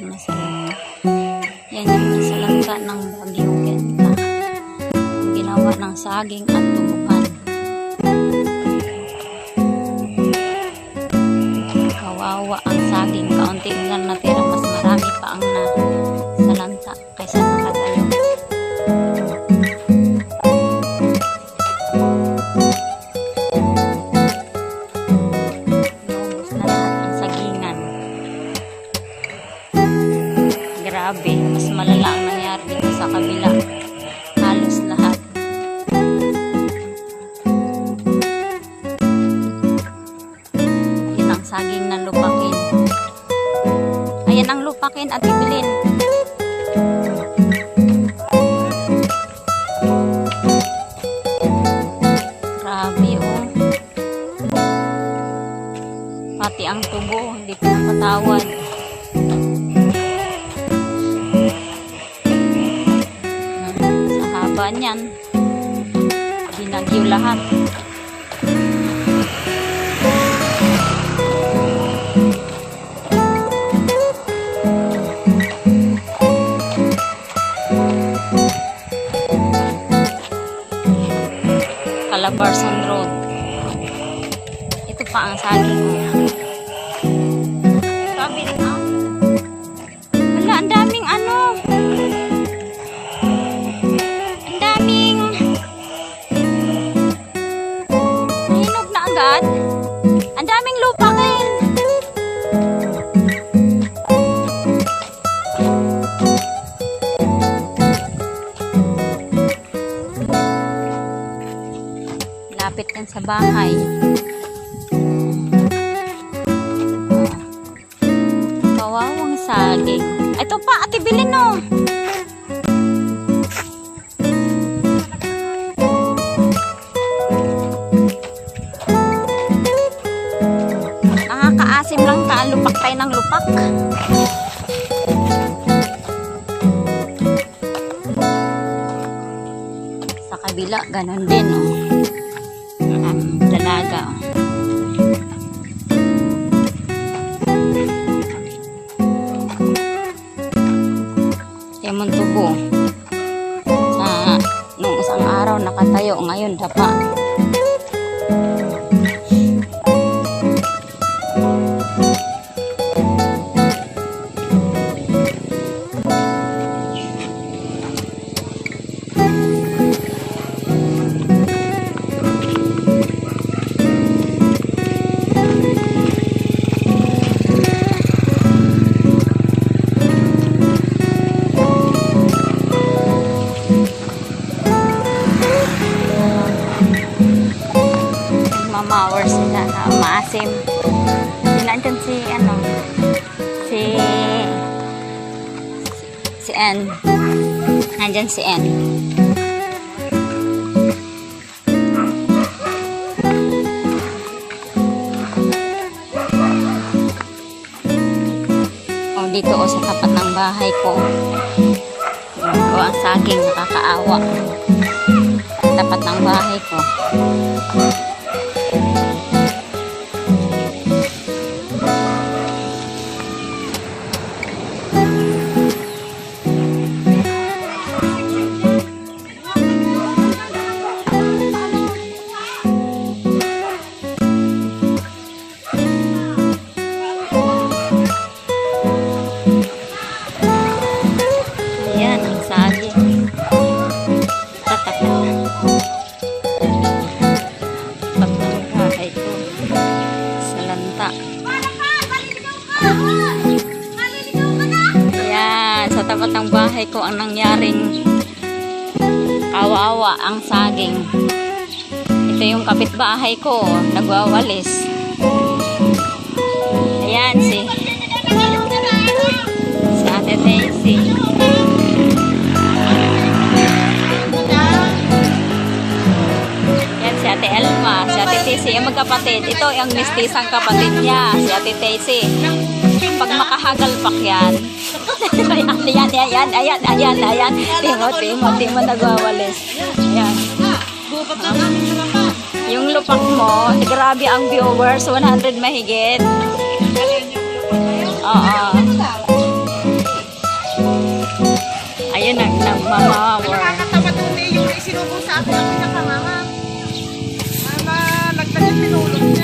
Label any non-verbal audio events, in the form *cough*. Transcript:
Masaya. Yan yung salangka ng bagyong genta. Ginawa ng saging at tumukan. Grabe, mas malala ang nangyari dito sa kabila. Halos lahat. Yan ang saging ng lupakin. Ayan ang lupakin at ibilin. Grabe oh. Pati ang tubo, hindi pinapatawad. Sa haba niyan, binagyo lahat. Calabarzon Lapit yan sa bahay. Kawawang saging. Ito pa, ate bilin no. Nakakaasim lang ka, lupak tayo ng lupak. Sa kabila, ganon din, oh. Nakatayo, ngayon dapa. Maasim. Nandyan si ano, si si Ann. Nandyan si Ann. O, dito o sa tapat ng bahay ko. O, ang saging nakakaawa. Tapat ng bahay ko. Ayan, ng bahay ko ang nangyaring kawawa ang saging. Ito yung kapitbahay ko, nagwawalis. Ayan, si, si Ate Daisy. Yan si Ate Elma, si Ate Tisi, yung magkapatid. Ito yung mistisang kapatid niya, si Ate Tisi. Pag makahagal pak yan. *laughs* ayan, ayan, ayan, ayan, ayan, ayan. Timo, Timo, Timo nagwawalis. Ayan. Yung lupak mo, grabe ang viewers, 100 mahigit. Oo. Ayun ang nagmamawar. Nakakatapat yung may isinubong sa akin ang pinakamama. Mama, nagtagal pinulog niya.